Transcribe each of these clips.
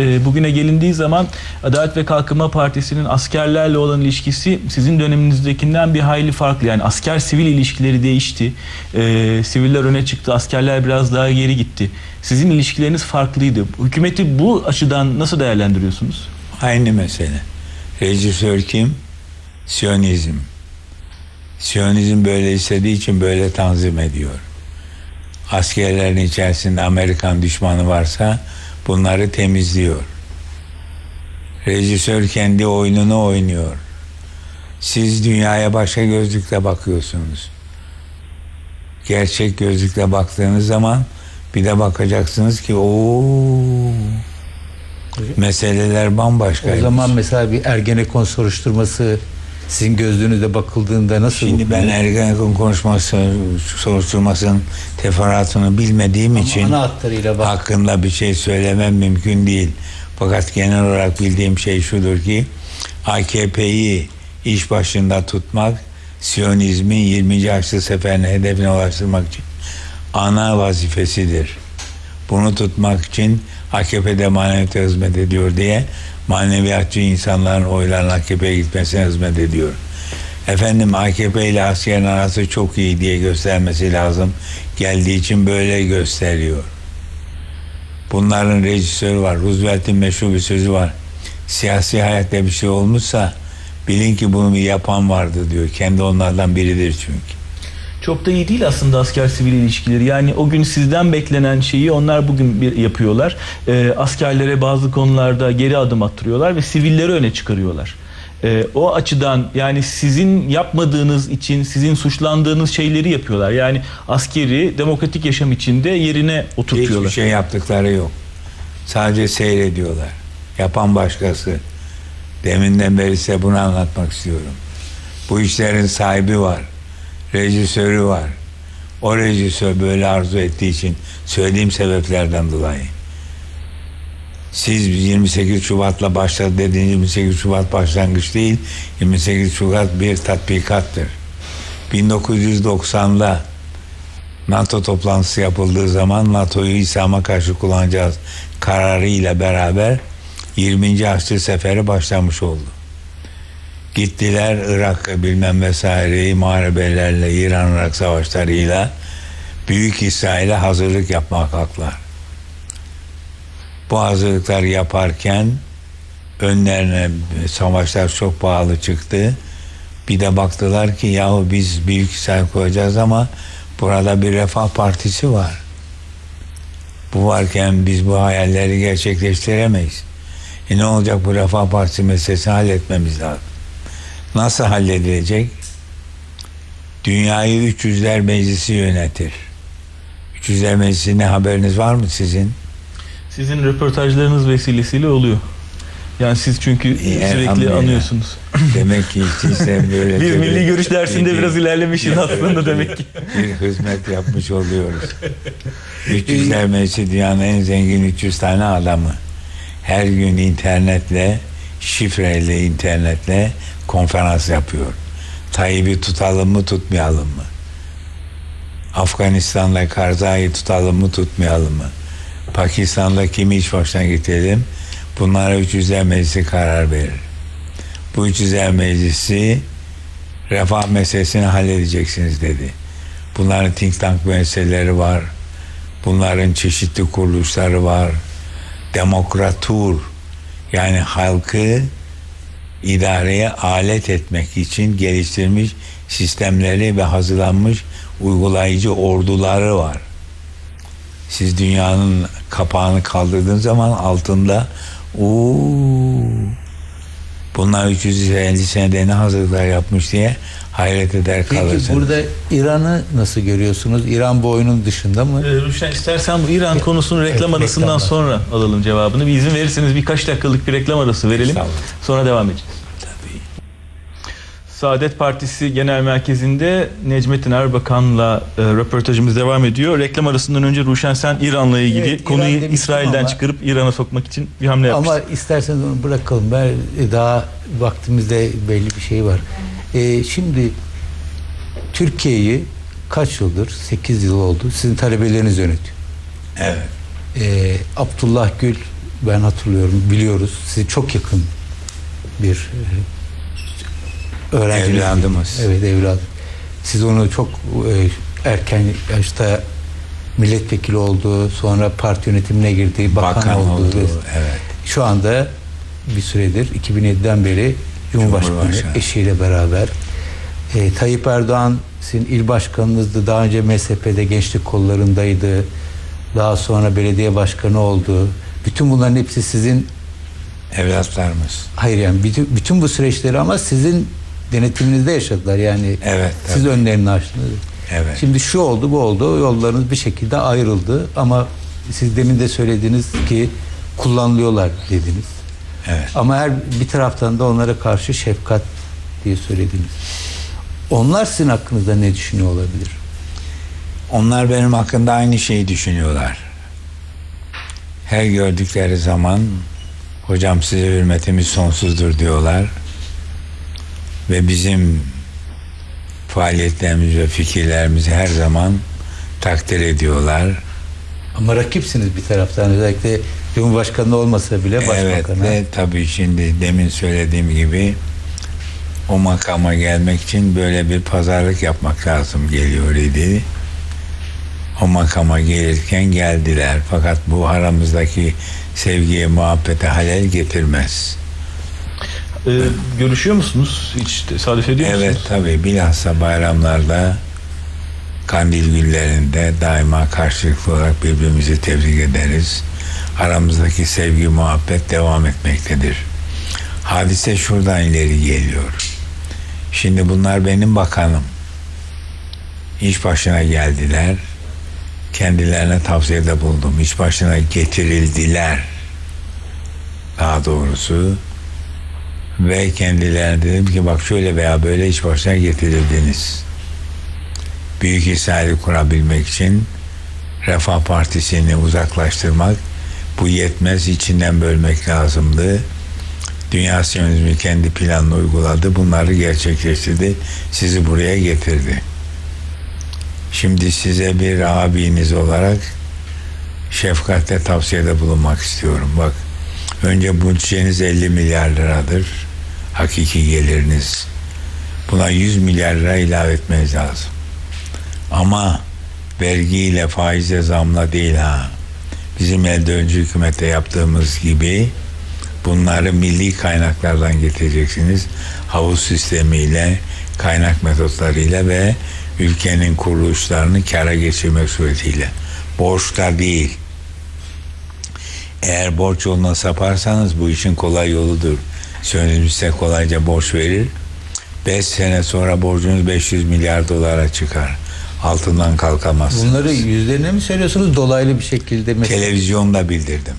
E, Bugüne gelindiği zaman Adalet ve Kalkınma Partisi'nin askerlerle olan ilişkisi sizin döneminizdekinden bir hayli farklı. Yani asker sivil ilişkileri değişti. E, siviller öne çıktı, askerler biraz daha geri gitti. Sizin ilişkileriniz farklıydı. Hükümeti bu açıdan nasıl değerlendiriyorsunuz? Aynı mesele. Rejisör kim? Siyonizm. Siyonizm böyle istediği için böyle tanzim ediyor. Askerlerin içerisinde Amerikan düşmanı varsa bunları temizliyor. Rejisör kendi oyununu oynuyor. Siz dünyaya başka gözlükle bakıyorsunuz. Gerçek gözlükle baktığınız zaman bir de bakacaksınız ki ooo meseleler bambaşka. O zaman mesela bir Ergenekon soruşturması sizin gözlüğünüzde bakıldığında nasıl? Şimdi ben Ergenekon konuşması, soruşturmasının teferruatını bilmediğim için ana hatlarıyla bak. hakkında bir şey söylemem mümkün değil. Fakat genel olarak bildiğim şey şudur ki AKP'yi iş başında tutmak Siyonizmin 20. Haçlı Seferi'nin hedefine ulaştırmak için ana vazifesidir. Bunu tutmak için AKP'de maneviyata hizmet ediyor diye maneviyatçı insanların oylarının AKP'ye gitmesine hizmet ediyor. Efendim AKP ile askerin arası çok iyi diye göstermesi lazım. Geldiği için böyle gösteriyor. Bunların rejisörü var. Roosevelt'in meşhur bir sözü var. Siyasi hayatta bir şey olmuşsa bilin ki bunu bir yapan vardı diyor. Kendi onlardan biridir çünkü. Çok da iyi değil aslında asker sivil ilişkileri. Yani o gün sizden beklenen şeyi onlar bugün bir yapıyorlar. E, askerlere bazı konularda geri adım attırıyorlar ve sivilleri öne çıkarıyorlar. E, o açıdan yani sizin yapmadığınız için sizin suçlandığınız şeyleri yapıyorlar. Yani askeri demokratik yaşam içinde yerine oturtuyorlar. Hiçbir şey yaptıkları yok. Sadece seyrediyorlar. Yapan başkası. Deminden beri size bunu anlatmak istiyorum. Bu işlerin sahibi var. Rejisörü var. O rejisör böyle arzu ettiği için söylediğim sebeplerden dolayı. Siz 28 Şubat'la başladı dediğiniz 28 Şubat başlangıç değil. 28 Şubat bir tatbikattır. 1990'da NATO toplantısı yapıldığı zaman NATO'yu İslam'a karşı kullanacağız kararıyla beraber 20. Haçlı Seferi başlamış oldu. Gittiler Irak bilmem vesaireyi muharebelerle İran-Irak savaşlarıyla Büyük İsrail'e hazırlık yapmak kalktılar. Bu hazırlıklar yaparken önlerine savaşlar çok pahalı çıktı. Bir de baktılar ki yahu biz Büyük İsrail koyacağız ama burada bir refah partisi var. Bu varken biz bu hayalleri gerçekleştiremeyiz. E ne olacak bu refah partisi meselesini halletmemiz lazım. Nasıl halledilecek? Dünyayı 300'ler meclisi yönetir. 300'ler meclisi ne haberiniz var mı sizin? Sizin röportajlarınız vesilesiyle oluyor. Yani siz çünkü İyi, sürekli anıyorsunuz. Demek ki değilse böyle bir milli görüş dersinde bir- biraz ilerlemişiz aslında demek ki. bir hizmet yapmış oluyoruz. 300'ler meclisi dünyanın en zengin 300 tane adamı. Her gün internetle, şifreyle internetle konferans yapıyor. Tayyip'i tutalım mı tutmayalım mı? Afganistan'da Karzai'yi tutalım mı tutmayalım mı? Pakistan'da kimi iş başına getirelim? Bunlara 300'ler meclisi karar verir. Bu 300'ler meclisi refah meselesini halledeceksiniz dedi. Bunların think tank meseleleri var. Bunların çeşitli kuruluşları var. Demokratur yani halkı idareye alet etmek için geliştirilmiş sistemleri ve hazırlanmış uygulayıcı orduları var. Siz dünyanın kapağını kaldırdığınız zaman altında uuu bunlar 350 senede ne hazırlıklar yapmış diye hayret eder Peki kalırsınız. burada İran'ı nasıl görüyorsunuz? İran bu oyunun dışında mı? Ee, Ruşen istersen bu İran konusunu reklam Evet, arasından reklamlar. sonra alalım cevabını. Bir izin verirseniz birkaç dakikalık bir reklam arası verelim. Sonra devam edeceğiz. Saadet Partisi Genel Merkezi'nde Necmettin Erbakan'la e, röportajımız devam ediyor. Reklam arasından önce Ruşen sen İran'la ilgili Evet, İran konuyu İsrail'den ama- çıkarıp İran'a sokmak için bir hamle yapmışsın. Ama isterseniz onu bırakalım. Ben e, daha vaktimizde belli bir şey var. E, şimdi Türkiye'yi kaç yıldır? 8 yıl oldu. Sizin talebeleriniz yönetiyor. Evet. E, Abdullah Gül ben hatırlıyorum, biliyoruz. Sizi çok yakın bir e, öğrenci. Evladımız. Evet evladım. Siz onu çok e, erken yaşta milletvekili oldu, sonra parti yönetimine girdi, bakan, Bakan oldu. oldu, ve evet. Şu anda bir süredir 2007'den beri Cumhurbaşkanı, Cumhurbaşkanı. eşiyle beraber e, Tayyip Erdoğan sizin il başkanınızdı. Daha önce MSP'de gençlik kollarındaydı. Daha sonra belediye başkanı oldu. Bütün bunların hepsi sizin Evlatlarımız. hayır yani bütün, bütün bu süreçleri ama sizin denetiminizde yaşadılar. Yani Evet, siz tabii. önlerini açtınız. Evet. Şimdi şu oldu bu oldu yollarınız bir şekilde ayrıldı ama siz demin de söylediniz ki kullanılıyorlar dediniz. Evet. Ama her bir taraftan da onlara karşı şefkat diye söylediniz. Onlar sizin hakkınızda ne düşünüyor olabilir? Onlar benim hakkında aynı şeyi düşünüyorlar. Her gördükleri zaman hocam size hürmetimiz sonsuzdur diyorlar. Ve bizim faaliyetlerimiz ve fikirlerimizi her zaman takdir ediyorlar. Ama rakipsiniz bir taraftan özellikle Cumhurbaşkanı olmasa bile Evet başbakana. ve tabii şimdi demin söylediğim gibi o makama gelmek için böyle bir pazarlık yapmak lazım geliyor idi. O makama gelirken geldiler. Fakat bu aramızdaki sevgiye, muhabbete halel getirmez. Ee, görüşüyor musunuz? Hiç tesadüf ediyor Evet musunuz? tabii bilhassa bayramlarda kandil günlerinde daima karşılıklı olarak birbirimizi tebrik ederiz. Aramızdaki sevgi muhabbet devam etmektedir. Hadise şuradan ileri geliyor. Şimdi bunlar benim bakanım. İş başına geldiler. Kendilerine tavsiyede buldum. İş başına getirildiler. Daha doğrusu ve kendilerine dedim ki bak şöyle veya böyle iş başına getirildiniz. Büyük İsrail'i kurabilmek için Refah Partisi'ni uzaklaştırmak bu yetmez içinden bölmek lazımdı. Dünya Siyonizmi kendi planını uyguladı. Bunları gerçekleştirdi. Sizi buraya getirdi. Şimdi size bir abiniz olarak şefkatle tavsiyede bulunmak istiyorum. Bak önce bütçeniz 50 milyar liradır. Hakiki geliriniz. Buna 100 milyar lira ilave etmeniz lazım. Ama vergiyle faize zamla değil ha. Bizim elde önce hükümette yaptığımız gibi bunları milli kaynaklardan getireceksiniz. Havuz sistemiyle, kaynak metotlarıyla ve ülkenin kuruluşlarını kara geçirmek suretiyle. Borçla değil. Eğer borç yoluna saparsanız bu işin kolay yoludur. Sönümüz size kolayca borç verir. 5 sene sonra borcunuz 500 milyar dolara çıkar. Altından kalkamazsınız. Bunları yüzlerine mi söylüyorsunuz dolaylı bir şekilde mi? Televizyonda bildirdim.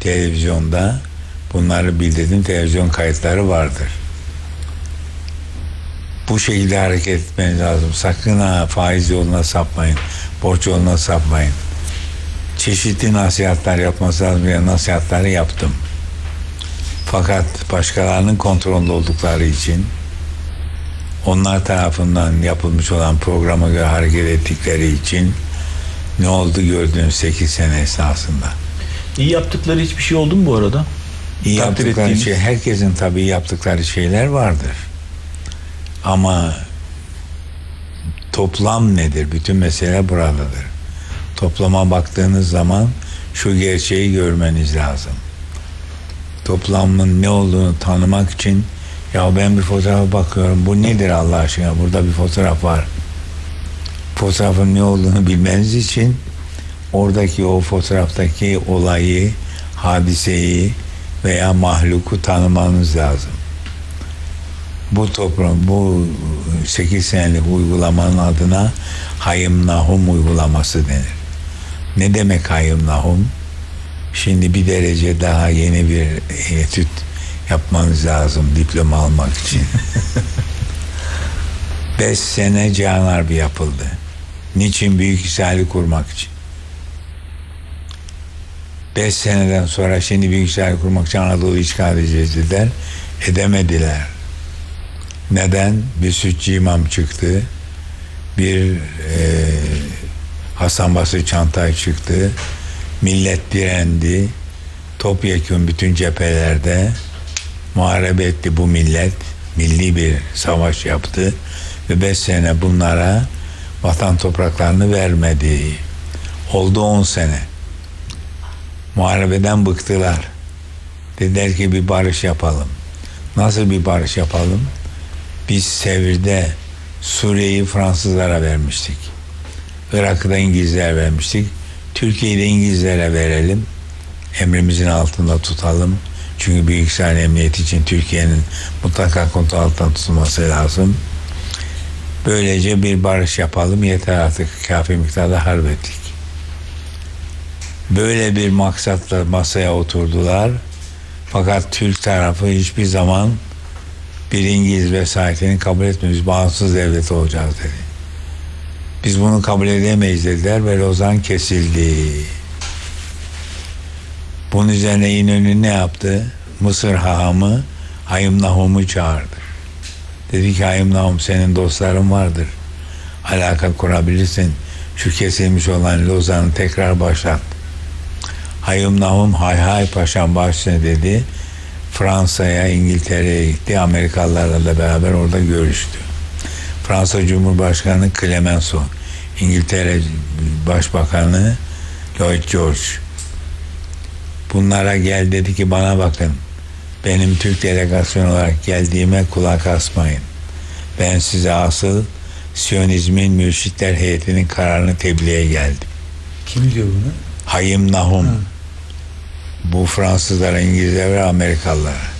Televizyonda bunları bildirdim. Televizyon kayıtları vardır. Bu şekilde hareket etmeniz lazım. Sakın ha faiz yoluna sapmayın. Borç yoluna sapmayın. Çeşitli nasihatler yapması lazım. Nasihatleri yaptım. Fakat başkalarının kontrolünde oldukları için onlar tarafından yapılmış olan programa göre hareket ettikleri için ne oldu gördüğünüz 8 sene esnasında. İyi yaptıkları hiçbir şey oldu mu bu arada? İyi Takdir yaptıkları ettiğiniz. şey, herkesin tabii yaptıkları şeyler vardır. Ama toplam nedir? Bütün mesele buradadır. Toplama baktığınız zaman şu gerçeği görmeniz lazım. Toplamın ne olduğunu tanımak için ya ben bir fotoğrafa bakıyorum. Bu nedir Allah aşkına? Burada bir fotoğraf var. Fotoğrafın ne olduğunu bilmeniz için oradaki o fotoğraftaki olayı, hadiseyi veya mahluku tanımanız lazım. Bu toplum, bu 8 senelik uygulamanın adına Hayım Nahum uygulaması denir. Ne demek Hayım Nahum? Şimdi bir derece daha yeni bir etüt yapmanız lazım diploma almak için. Beş sene Cihan Harbi yapıldı. Niçin Büyük İsrail'i kurmak için? Beş seneden sonra şimdi Büyük İsrail kurmak için Anadolu'yu işgal edeceğiz dediler. Edemediler. Neden? Bir sütçü imam çıktı. Bir e, Hasan Basri Çantay çıktı. Millet direndi. topyekun bütün cephelerde muharebe etti bu millet. Milli bir savaş yaptı ve beş sene bunlara vatan topraklarını vermedi. Oldu on sene. Muharebeden bıktılar. Dediler ki bir barış yapalım. Nasıl bir barış yapalım? Biz Sevir'de Suriye'yi Fransızlara vermiştik. Irak'ı da İngilizlere vermiştik. Türkiye'yi de İngilizlere verelim. Emrimizin altında tutalım. Çünkü büyük İsrail Emniyeti için Türkiye'nin mutlaka kontrol altında tutulması lazım. Böylece bir barış yapalım. Yeter artık kafi miktarda harp ettik. Böyle bir maksatla masaya oturdular. Fakat Türk tarafı hiçbir zaman bir İngiliz vesayetini kabul etmiyor. Biz bağımsız devlet olacağız dedi. Biz bunu kabul edemeyiz dediler ve Lozan kesildi. Bunun üzerine İnönü ne yaptı? Mısır hahamı Hayım Nahum'u çağırdı. Dedi ki Hayım Nahum senin dostların vardır. Alaka kurabilirsin. Şu kesilmiş olan Lozan'ı tekrar başlat. Hayım Nahum hay hay paşam başla dedi. Fransa'ya, İngiltere'ye gitti. Amerikalılarla da beraber orada görüştü. Fransa Cumhurbaşkanı Clemenceau, İngiltere Başbakanı Lloyd George. Bunlara gel dedi ki bana bakın. Benim Türk delegasyon olarak geldiğime kulak asmayın. Ben size asıl Siyonizmin mürşitler heyetinin kararını tebliğe geldim. Kim diyor bunu? Hayım Nahum. Bu Fransızlara, İngilizlere ve Amerikalılara.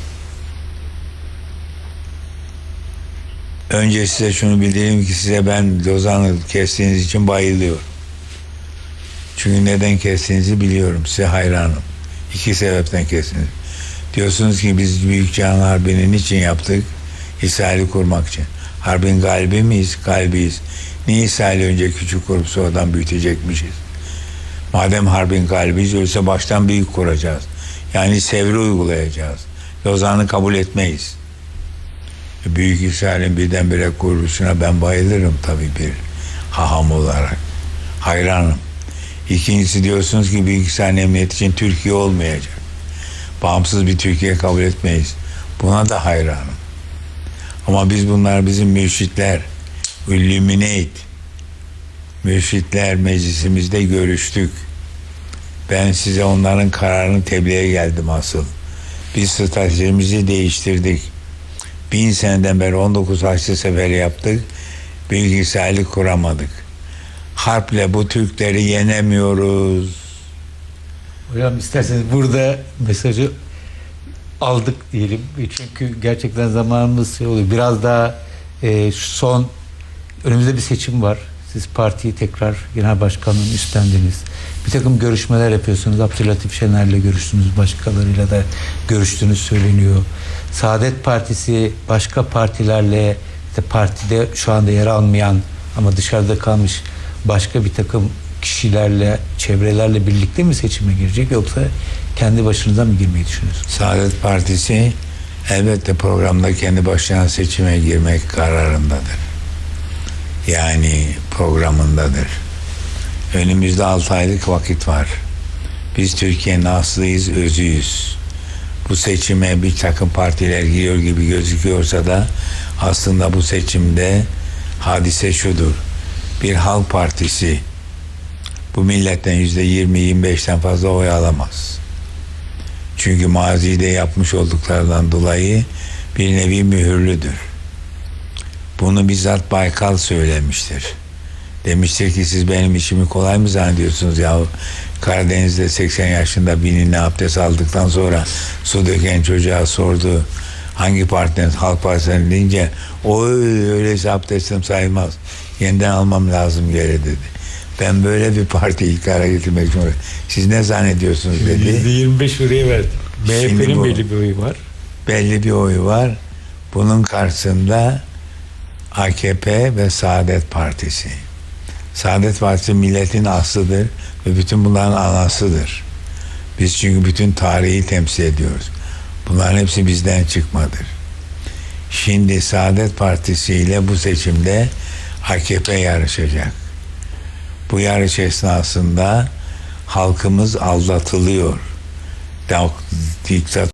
Önce size şunu bildireyim ki size ben Lozan'ı kestiğiniz için bayılıyorum. Çünkü neden kestiğinizi biliyorum. Size hayranım. İki sebepten kestiniz. Diyorsunuz ki biz Büyük Cihan Harbi'ni niçin yaptık? İsrail'i kurmak için. Harbin galibi miyiz? Galibiyiz. Niye İsrail'i önce küçük kurup sonradan büyütecekmişiz? Madem harbin galibiyiz öyleyse baştan büyük kuracağız. Yani sevri uygulayacağız. Lozan'ı kabul etmeyiz. Büyük İsrail'in birdenbire kuruluşuna ben bayılırım tabii bir haham olarak. Hayranım. İkincisi diyorsunuz ki Büyük İsrail Emniyeti için Türkiye olmayacak. Bağımsız bir Türkiye kabul etmeyiz. Buna da hayranım. Ama biz bunlar bizim mürşitler. Illuminate. Mürşitler meclisimizde görüştük. Ben size onların kararını tebliğe geldim asıl. Biz stratejimizi değiştirdik. Bin seneden beri 19 Haçlı Seferi yaptık. İsrail'i kuramadık. Harple bu Türkleri yenemiyoruz. Hocam isterseniz burada mesajı aldık diyelim. Çünkü gerçekten zamanımız şey oluyor. Biraz daha e, son önümüzde bir seçim var. Siz partiyi tekrar genel başkanlığını üstlendiniz. Bir takım görüşmeler yapıyorsunuz. Abdülatif Şener'le görüştünüz. Başkalarıyla da görüştüğünüz söyleniyor. Saadet Partisi başka partilerle işte partide şu anda yer almayan ama dışarıda kalmış başka bir takım kişilerle, çevrelerle birlikte mi seçime girecek yoksa kendi başınıza mı girmeyi düşünüyorsunuz? Saadet Partisi elbette programda kendi başına seçime girmek kararındadır. Yani programındadır. Önümüzde 6 aylık vakit var. Biz Türkiye'nin aslıyız, özüyüz. Bu seçime bir takım partiler giriyor gibi gözüküyorsa da aslında bu seçimde hadise şudur. Bir halk partisi bu milletten yüzde 20-25'ten fazla oy alamaz. Çünkü mazide yapmış olduklarından dolayı bir nevi mühürlüdür. Bunu bizzat Baykal söylemiştir. Demiştir ki siz benim işimi kolay mı zannediyorsunuz ya? Karadeniz'de 80 yaşında bininle abdest aldıktan sonra su döken çocuğa sordu. Hangi partiden Halk Partisi'nden deyince o öyleyse abdestim sayılmaz. Yeniden almam lazım geri dedi. Ben böyle bir parti iktidara getirmek için siz ne zannediyorsunuz dedi. %25 oraya verdi. MHP'nin belli bir oyu var. belli bir oy var. Bunun karşısında AKP ve Saadet Partisi. Saadet Partisi milletin aslıdır ve bütün bunların anasıdır. Biz çünkü bütün tarihi temsil ediyoruz. Bunların hepsi bizden çıkmadır. Şimdi Saadet Partisi ile bu seçimde AKP yarışacak. Bu yarış esnasında halkımız aldatılıyor. diktat, diktat